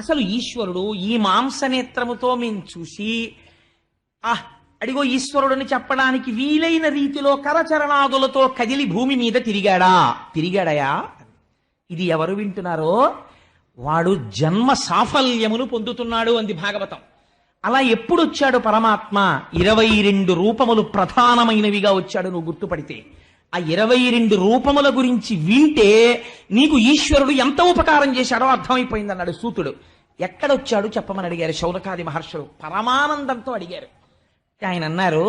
అసలు ఈశ్వరుడు ఈ మాంసనేత్రముతో మేము చూసి ఆహ్ అడిగో ఈశ్వరుడని చెప్పడానికి వీలైన రీతిలో కరచరణాదులతో కదిలి భూమి మీద తిరిగాడా? తిరిగాడయా. ఇది ఎవరు వింటున్నారో? వాడు జన్మ సాఫల్యమును పొందుతున్నాడు అంది భాగవతం. అలా ఎప్పుడు వచ్చాడు పరమాత్మ? ఇరవై రెండు రూపములు ప్రధానమైనవిగా వచ్చాడు నువ్వు గుర్తుపడితే. ఆ ఇరవై రెండు రూపముల గురించి వింటే నీకు ఈశ్వరుడు ఎంత ఉపకారం చేశాడో అర్థమైపోయింది అన్నాడు సూతుడు. ఎక్కడొచ్చాడు చెప్పమని అడిగారు శౌనకాది మహర్షులు. పరమానందంతో అడిగారు. ఆయన అన్నారు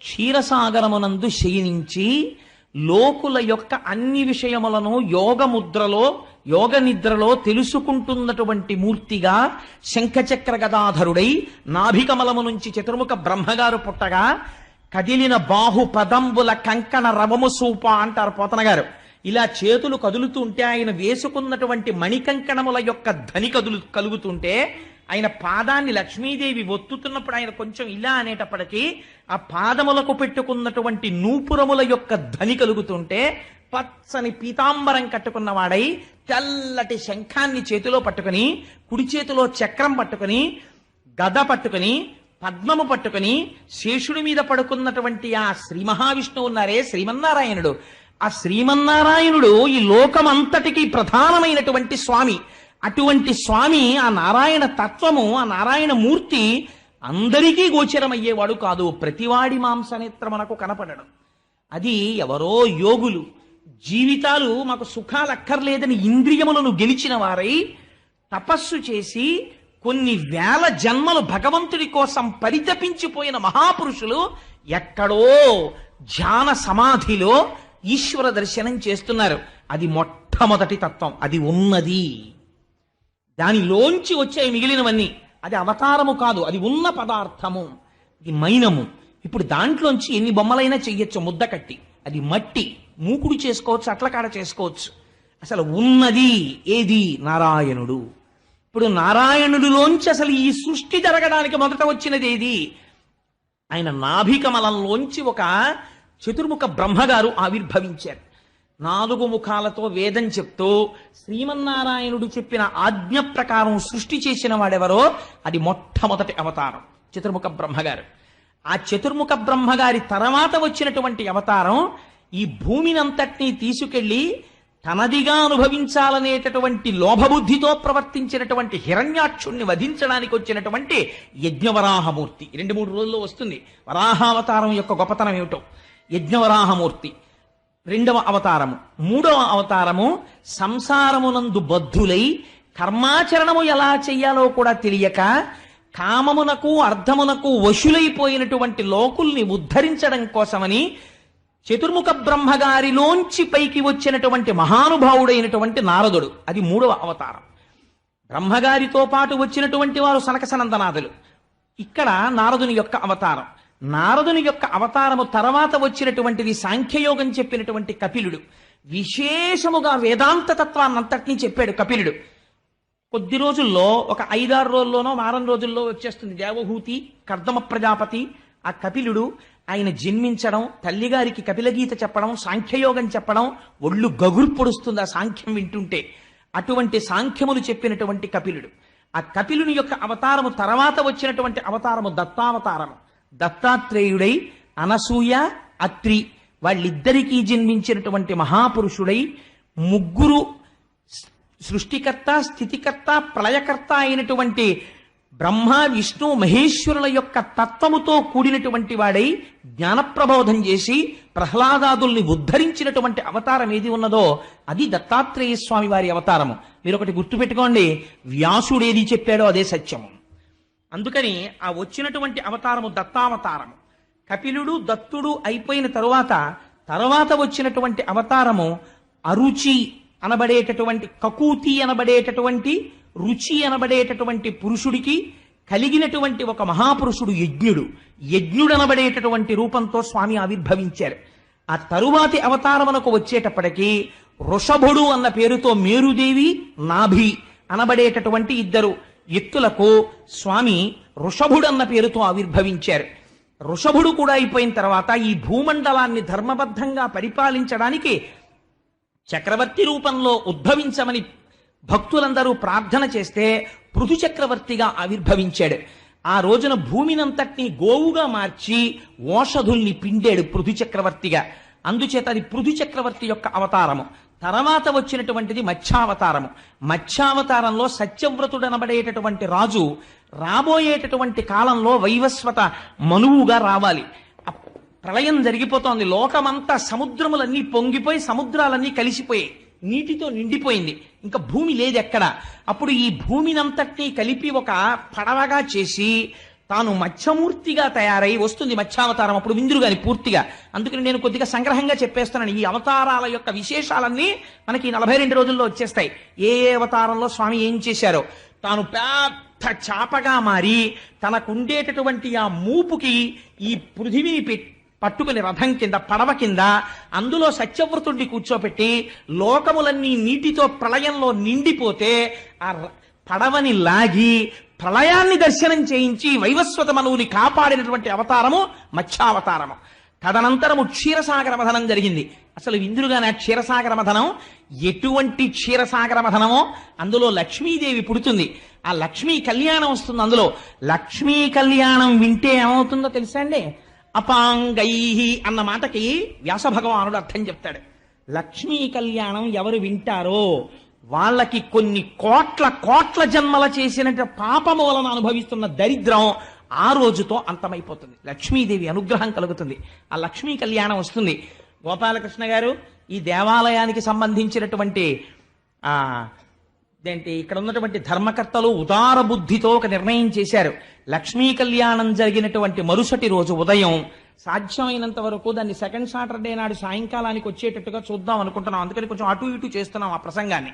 క్షీరసాగరమునందు శయనించి లోకుల యొక్క అన్ని విషయములను యోగ ముద్రలో యోగ నిద్రలో తెలుసుకుంటున్నటువంటి మూర్తిగా శంఖచక్ర గదాధరుడై నాభికమలము నుంచి చతుర్ముఖ బ్రహ్మగారు పుట్టగా కదిలిన బాహు పదంబుల కంకణ రవము సూప అంటారు పోతన గారు ఇలా చేతులు కదులుతుంటే ఆయన వేసుకున్నటువంటి మణికంకణముల యొక్క ధని కదులు కలుగుతుంటే ఆయన పాదాన్ని లక్ష్మీదేవి ఒత్తుతున్నప్పుడు ఆయన కొంచెం ఇలా అనేటప్పటికీ ఆ పాదములకు పెట్టుకున్నటువంటి నూపురముల యొక్క ధని కలుగుతుంటే పచ్చని పీతాంబరం కట్టుకున్నవాడై తెల్లటి శంఖాన్ని చేతిలో పట్టుకుని కుడి చేతిలో చక్రం పట్టుకుని గద పట్టుకుని పద్మము పట్టుకుని శేషుడి మీద పడుకున్నటువంటి ఆ శ్రీ మహావిష్ణువు ఉన్నారే శ్రీమన్నారాయణుడు. ఆ శ్రీమన్నారాయణుడు ఈ లోకమంతటికి ప్రధానమైనటువంటి స్వామి. అటువంటి స్వామి ఆ నారాయణ తత్వము ఆ నారాయణ మూర్తి అందరికీ గోచరమయ్యేవాడు కాదు. ప్రతివాడి మాంసనేత్రమునకు కనపడడం. అది ఎవరో యోగులు. జీవితాలు మాకు సుఖాలు అక్కర్లేదని ఇంద్రియములను గెలిచిన వారై తపస్సు చేసి కొన్ని వేల జన్మలు భగవంతుడి కోసం పరితపించిపోయిన మహాపురుషులు ఎక్కడో ధ్యాన సమాధిలో ఈశ్వర దర్శనం చేస్తున్నారు. అది మొట్టమొదటి తత్వం. అది ఉన్నది. దానిలోంచి వచ్చే మిగిలినవన్నీ. అది అవతారము కాదు. అది ఉన్న పదార్థము. ఇది మైనము. ఇప్పుడు దాంట్లోంచి ఎన్ని బొమ్మలైనా చెయ్యొచ్చు. ముద్ద కట్టి. అది మట్టి. మూకుడు చేసుకోవచ్చు అట్లకాడ చేసుకోవచ్చు. అసలు ఉన్నది ఏది? నారాయణుడు. ఇప్పుడు నారాయణుడిలోంచి అసలు ఈ సృష్టి జరగడానికి మొదట వచ్చినది ఏది? ఆయన నాభికమలంలోంచి ఒక చతుర్ముఖ బ్రహ్మగారు ఆవిర్భవించారు. నాలుగు ముఖాలతో వేదం చెప్తూ శ్రీమన్నారాయణుడు చెప్పిన ఆజ్ఞ ప్రకారం సృష్టి చేసిన వాడెవరో అది మొట్టమొదటి అవతారం చతుర్ముఖ బ్రహ్మగారు. ఆ చతుర్ముఖ బ్రహ్మగారి తర్వాత వచ్చినటువంటి అవతారం ఈ భూమినంతటినీ తీసుకెళ్ళి తనదిగా అనుభవించాలనేటటువంటి లోభబుద్ధితో ప్రవర్తించినటువంటి హిరణ్యాక్షుణ్ణి వధించడానికి వచ్చినటువంటి యజ్ఞవరాహమూర్తి. రెండు మూడు రోజుల్లో వస్తుంది. వరాహావతారం యొక్క గొప్పతనం ఏమిటో. యజ్ఞవరాహమూర్తి. రెండవ అవతారము. మూడవ అవతారము సంసారమునందు బద్ధులై కర్మాచరణము ఎలా చెయ్యాలో కూడా తెలియక కామమునకు అర్థమునకు వశులైపోయినటువంటి లోకుల్ని ఉద్ధరించడం కోసమని చతుర్ముఖ బ్రహ్మగారిలోంచి పైకి వచ్చినటువంటి మహానుభావుడైనటువంటి నారదుడు. అది మూడవ అవతారం. బ్రహ్మగారితో పాటు వచ్చినటువంటి వారు సనకసనందనాథులు. ఇక్కడ నారదుని యొక్క అవతారం. నారదుని యొక్క అవతారము తర్వాత వచ్చినటువంటిది సాంఖ్యయోగం చెప్పినటువంటి కపిలుడు. విశేషముగా వేదాంత తత్వాన్నంతటినీ చెప్పాడు కపిలుడు. కొద్ది రోజుల్లో ఒక ఐదారు రోజుల్లోనో వారం రోజుల్లో వచ్చేస్తుంది దేవహూతి కర్దమ ప్రజాపతి. ఆ కపిలుడు ఆయన జన్మించడం తల్లిగారికి కపిలగీత చెప్పడం సాంఖ్యయోగం చెప్పడం ఒళ్ళు గగురు పొడుస్తుంది ఆ సాంఖ్యం వింటుంటే. అటువంటి సాంఖ్యములు చెప్పినటువంటి కపిలుడు. ఆ కపిలుని యొక్క అవతారము తర్వాత వచ్చినటువంటి అవతారము దత్తావతారము. దత్తాత్రేయుడై అనసూయ అత్రి వాళ్ళిద్దరికీ జన్మించినటువంటి మహాపురుషుడై ముగ్గురు సృష్టికర్త స్థితికర్త ప్రళయకర్త అయినటువంటి బ్రహ్మ విష్ణు మహేశ్వరుల యొక్క తత్వముతో కూడినటువంటి వాడై జ్ఞానప్రబోధం చేసి ప్రహ్లాదాదుల్ని ఉద్ధరించినటువంటి అవతారం ఏది ఉన్నదో అది దత్తాత్రేయ స్వామి వారి అవతారము. మీరు ఒకటి గుర్తుపెట్టుకోండి. వ్యాసుడు ఏది చెప్పాడో అదే సత్యము. అందుకని ఆ వచ్చినటువంటి అవతారము దత్తావతారము. కపిలుడు దత్తుడు అయిపోయిన తరువాత తర్వాత వచ్చినటువంటి అవతారము అరుచి అనబడేటటువంటి కకూతి అనబడేటటువంటి రుచి అనబడేటటువంటి పురుషుడికి కలిగినటువంటి ఒక మహాపురుషుడు యజ్ఞుడు. యజ్ఞుడు అనబడేటటువంటి రూపంతో స్వామి ఆవిర్భవించారు. ఆ తరువాతి అవతారమునకు వచ్చేటప్పటికీ వృషభుడు అన్న పేరుతో మేరుదేవి నాభి అనబడేటటువంటి ఇద్దరు ఎత్తులకు స్వామి ఋషభుడు అన్న పేరుతో ఆవిర్భవించారు. ఋషభుడు కూడా అయిపోయిన తర్వాత ఈ భూమండలాన్ని ధర్మబద్ధంగా పరిపాలించడానికి చక్రవర్తి రూపంలో ఉద్భవించమని భక్తులందరూ ప్రార్థన చేస్తే పృథు చక్రవర్తిగా ఆవిర్భవించాడు. ఆ రోజున భూమినంతటినీ గోవుగా మార్చి ఓషధుల్ని పిండాడు పృథు చక్రవర్తిగా. అందుచేత అది పృథు చక్రవర్తి యొక్క అవతారము. తర్వాత వచ్చినటువంటిది మత్స్యావతారము. మత్స్యావతారంలో సత్యవ్రతుడనబడేటటువంటి రాజు రాబోయేటటువంటి కాలంలో వైవస్వత మనువుగా రావాలి. ప్రళయం జరిగిపోతోంది. లోకమంతా సముద్రములన్నీ పొంగిపోయి సముద్రాలన్నీ కలిసిపోయాయి నీటితో నిండిపోయింది. ఇంకా భూమి లేదు ఎక్కడ అప్పుడు ఈ భూమినంతటినీ కలిపి ఒక పడవగా చేసి తాను మత్స్యమూర్తిగా తయారై వస్తుంది మత్స్యావతారం అప్పుడు విందురు గారి పూర్తిగా. అందుకని నేను కొద్దిగా సంగ్రహంగా చెప్పేస్తున్నాను. ఈ అవతారాల యొక్క విశేషాలన్నీ మనకి నలభై రెండు రోజుల్లో వచ్చేస్తాయి. ఏ ఏ అవతారంలో స్వామి ఏం చేశారో. తాను పెద్ద చాపగా మారి తనకుండేటటువంటి ఆ మూపుకి ఈ పృథివిని పెట్టి పట్టుకుని రథం కింద పడవ కింద అందులో సత్యవ్రతుడిని కూర్చోపెట్టి లోకములన్నీ నీటితో ప్రళయంలో నిండిపోతే ఆ ర- పడవని లాగి ప్రళయాన్ని దర్శనం చేయించి వైవస్వత మనువుని కాపాడినటువంటి అవతారము మత్స్యావతారము. తదనంతరము క్షీరసాగర మథనం జరిగింది. అసలు విందురుగానే క్షీరసాగర మథనం ఎటువంటి క్షీరసాగర మథనమో అందులో లక్ష్మీదేవి పుడుతుంది. ఆ లక్ష్మీ కళ్యాణం వస్తుంది అందులో. లక్ష్మీ కళ్యాణం వింటే ఏమవుతుందో తెలుసా అండి? అపాంగై అన్న మాటకి వ్యాస భగవానుడు అర్థం చెప్తాడు. లక్ష్మీ కళ్యాణం ఎవరు వింటారో? వాళ్ళకి కొన్ని కోట్ల కోట్ల జన్మల చేసిన పాపము వలన అనుభవిస్తున్న దరిద్రం ఆ రోజుతో అంతమైపోతుంది. లక్ష్మీదేవి అనుగ్రహం కలుగుతుంది. ఆ లక్ష్మీ కళ్యాణం వస్తుంది. గోపాలకృష్ణ గారు ఈ దేవాలయానికి సంబంధించినటువంటి ఆ ఏంటి ఇక్కడ ఉన్నటువంటి ధర్మకర్తలు ఉదార బుద్ధితో ఒక నిర్ణయం చేశారు. లక్ష్మీ కళ్యాణం జరిగినటువంటి మరుసటి రోజు ఉదయం సాధ్యమైనంత వరకు దాన్ని సెకండ్ సాటర్డే నాడు సాయంకాలానికి వచ్చేటట్టుగా చూద్దాం అనుకుంటున్నాం. అందుకని కొంచెం అటు ఇటు చేస్తున్నాం ఆ ప్రసంగాన్ని.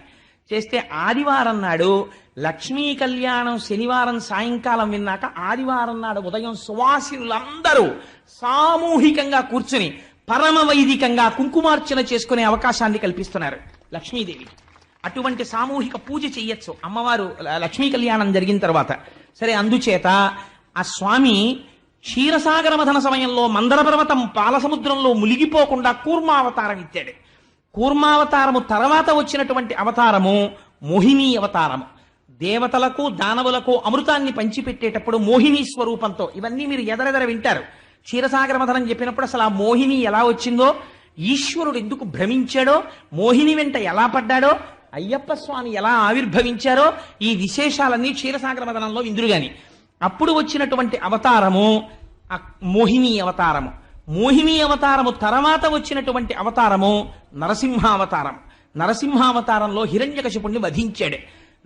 చేస్తే ఆదివారం నాడు లక్ష్మీ కళ్యాణం శనివారం సాయంకాలం విన్నాక ఆదివారం నాడు ఉదయం సువాసినులందరూ సామూహికంగా కూర్చుని పరమ వైదికంగా కుంకుమార్చన చేసుకునే అవకాశాన్ని కల్పిస్తున్నారు లక్ష్మీదేవి. అటువంటి సామూహిక పూజ చెయ్యొచ్చు. అమ్మవారు లక్ష్మీ కళ్యాణం జరిగిన తర్వాత. సరే అందుచేత ఆ స్వామి క్షీరసాగర మధన సమయంలో మందర పర్వతం పాలసముద్రంలో మునిగిపోకుండా కూర్మావతారం ఇచ్చాడు కూర్మావతారము తర్వాత వచ్చినటువంటి అవతారము మోహిని అవతారము. దేవతలకు దానవులకు అమృతాన్ని పంచిపెట్టేటప్పుడు మోహిని స్వరూపంతో ఇవన్నీ మీరు ఎదరెదర వింటారు. క్షీరసాగరమథనం చెప్పినప్పుడు అసలు ఆ మోహిని ఎలా వచ్చిందో ఈశ్వరుడు ఎందుకు భ్రమించాడో మోహిని వెంట ఎలా పడ్డాడో అయ్యప్ప స్వామి ఎలా ఆవిర్భవించారో ఈ విశేషాలన్నీ క్షీరసాగర మథనంలో విందురుగాని. అప్పుడు వచ్చినటువంటి అవతారము మోహిని అవతారము. మోహిని అవతారము తర్వాత వచ్చినటువంటి అవతారము నరసింహావతారం. నరసింహావతారంలో హిరణ్యకశిపుణ్ణి వధించాడు.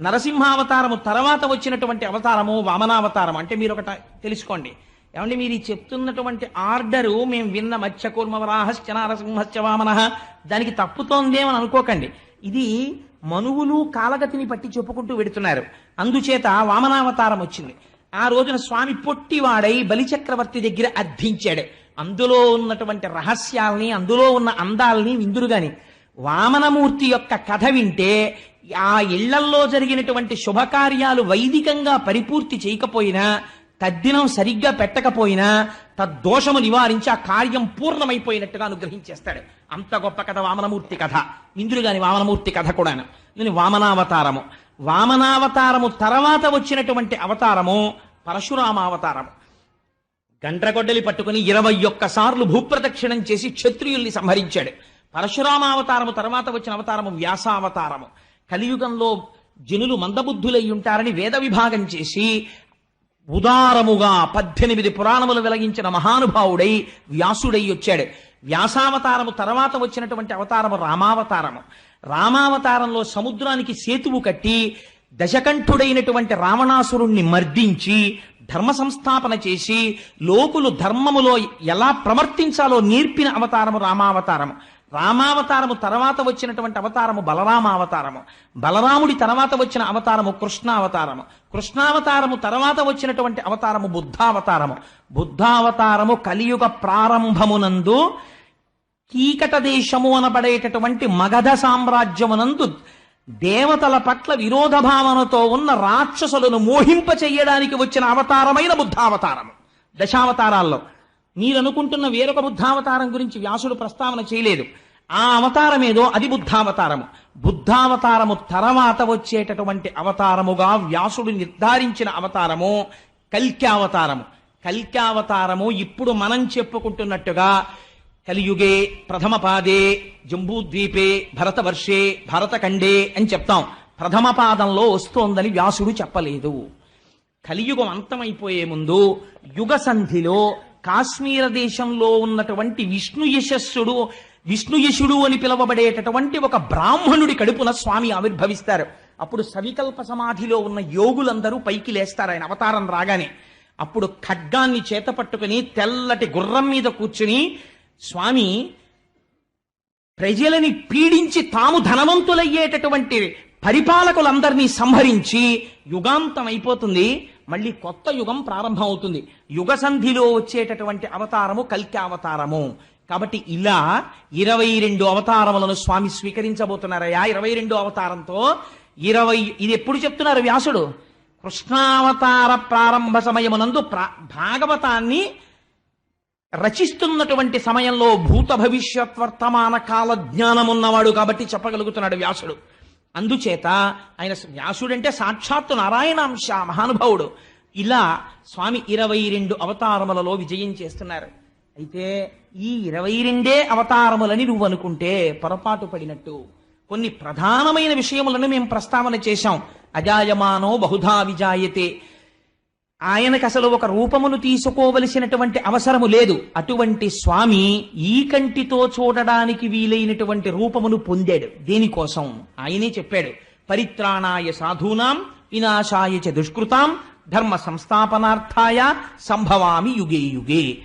నరసింహావతారము తర్వాత వచ్చినటువంటి అవతారము వామనావతారం. అంటే మీరు ఒకట తెలుసుకోండి. ఏమంటే మీరు ఈ చెప్తున్నటువంటి ఆర్డరు మేము విన్న మత్స్యకూర్మవరాహశ్చ నరసింహశ్చ వామన. దానికి తప్పుతోందేమని అనుకోకండి. ఇది మనువులు కాలగతిని పట్టి చెప్పుకుంటూ వెడుతున్నారు. అందుచేత వామనావతారం వచ్చింది. ఆ రోజున స్వామి పొట్టివాడై బలిచక్రవర్తి దగ్గర అర్థించాడు అందులో ఉన్నటువంటి రహస్యాల్ని అందులో ఉన్న అందాల్ని విందురుగాని వామనమూర్తి యొక్క కథ వింటే ఆ ఇళ్ళల్లో జరిగినటువంటి శుభకార్యాలు వైదికంగా పరిపూర్తి చేయకపోయినా తద్దినం సరిగ్గా పెట్టకపోయినా తద్దోషము నివారించి ఆ కార్యం పూర్ణమైపోయినట్టుగా అనుగ్రహించేస్తాడు. అంత గొప్ప కథ వామనమూర్తి కథ. ఇంద్రుగాని వామనమూర్తి కథ కూడాను. దీని వామనావతారము. వామనావతారము తర్వాత వచ్చినటువంటి అవతారము పరశురామావతారము. గండ్రగొడ్డలి పట్టుకుని ఇరవై ఒక్క సార్లు భూప్రదక్షిణం చేసి క్షత్రియుల్ని సంహరించాడు. పరశురామావతారము తర్వాత వచ్చిన అవతారము వ్యాసావతారము. కలియుగంలో జనులు మందబుద్ధులై ఉంటారని వేద విభాగం చేసి ఉదారముగా పద్దెనిమిది పురాణములు వెలగించిన మహానుభావుడై వ్యాసుడై వచ్చాడు. వ్యాసావతారము తర్వాత వచ్చినటువంటి అవతారము రామావతారము. రామావతారంలో సముద్రానికి సేతువు కట్టి దశకంఠుడైనటువంటి రావణాసురుణ్ణి మర్దించి ధర్మ సంస్థాపన చేసి లోకులు ధర్మములో ఎలా ప్రవర్తించాలో నేర్పిన అవతారము రామావతారము. రామావతారము తర్వాత వచ్చినటువంటి అవతారము బలరామావతారము. బలరాముడి తర్వాత వచ్చిన అవతారము కృష్ణావతారము. కృష్ణావతారము తర్వాత వచ్చినటువంటి అవతారము బుద్ధావతారము. బుద్ధావతారము కలియుగ ప్రారంభమునందు కీకట దేశము అనబడేటటువంటి మగధ సామ్రాజ్యమునందు దేవతల పట్ల విరోధ భావనతో ఉన్న రాక్షసులను మోహింప చెయ్యడానికి వచ్చిన అవతారమైన బుద్ధావతారం దశావతారాల్లో. మీరనుకుంటున్న వేరొక బుద్ధావతారం గురించి వ్యాసుడు ప్రస్తావన చేయలేదు. ఆ అవతారం ఏదో అది బుద్ధావతారము. బుద్ధావతారము తర్వాత వచ్చేటటువంటి అవతారముగా వ్యాసుడు నిర్ధారించిన అవతారము కల్క్యావతారము. కల్క్యావతారము ఇప్పుడు మనం చెప్పుకుంటున్నట్టుగా కలియుగే ప్రథమ పాదే జంబూద్వీపే భరతవర్షే భరతఖండే అని చెప్తాం. ప్రథమ పాదంలో వస్తోందని వ్యాసుడు చెప్పలేదు. కలియుగం అంతమైపోయే ముందు యుగ సంధిలో కాశ్మీర దేశంలో ఉన్నటువంటి విష్ణు యశస్సుడు విష్ణు యశుడు అని పిలువబడేటటువంటి ఒక బ్రాహ్మణుడి కడుపున స్వామి ఆవిర్భవిస్తారు. అప్పుడు సవికల్ప సమాధిలో ఉన్న యోగులందరూ పైకి లేస్తారు ఆయన అవతారం రాగానే. అప్పుడు ఖడ్గాన్ని చేత పట్టుకుని తెల్లటి గుర్రం మీద కూర్చుని స్వామి ప్రజలని పీడించి తాము ధనవంతులయ్యేటటువంటి పరిపాలకులందరినీ సంహరించి యుగాంతం అయిపోతుంది మళ్ళీ కొత్త యుగం ప్రారంభం అవుతుంది యుగ సంధిలో వచ్చేటటువంటి అవతారము కల్కి అవతారము కాబట్టి ఇలా ఇరవై రెండు అవతారములను స్వామి స్వీకరించబోతున్నారయ్యా. ఇరవై రెండు అవతారంతో ఇరవై ఇది ఎప్పుడు చెప్తున్నారు వ్యాసుడు? కృష్ణావతార ప్రారంభ సమయమునందు ప్రా భాగవతాన్ని రచిస్తున్నటువంటి సమయంలో భూత భవిష్యత్ వర్తమాన కాల జ్ఞానం ఉన్నవాడు కాబట్టి చెప్పగలుగుతున్నాడు వ్యాసుడు. అందుచేత ఆయన వ్యాసుడంటే సాక్షాత్తు నారాయణాంశ మహానుభావుడు. ఇలా స్వామి ఇరవై రెండు అవతారములలో విజయం చేస్తున్నారు. అయితే ఈ ఇరవై రెండే అవతారములని నువ్వు అనుకుంటే పొరపాటు పడినట్టు. కొన్ని ప్రధానమైన విషయములను మేము ప్రస్తావన చేశాం. అజాయమానో బహుధా విజాయతే. ఆయనకు అసలు ఒక రూపమును తీసుకోవలసినటువంటి అవసరము లేదు. అటువంటి స్వామి ఈ కంటితో చూడడానికి వీలైనటువంటి రూపమును పొందాడు. దేనికోసం? ఆయనే చెప్పాడు. పరిత్రాణాయ సాధూనాం వినాశాయ చ దుష్కృతాం ధర్మ సంస్థాపనార్థాయ సంభవామి యుగే యుగే.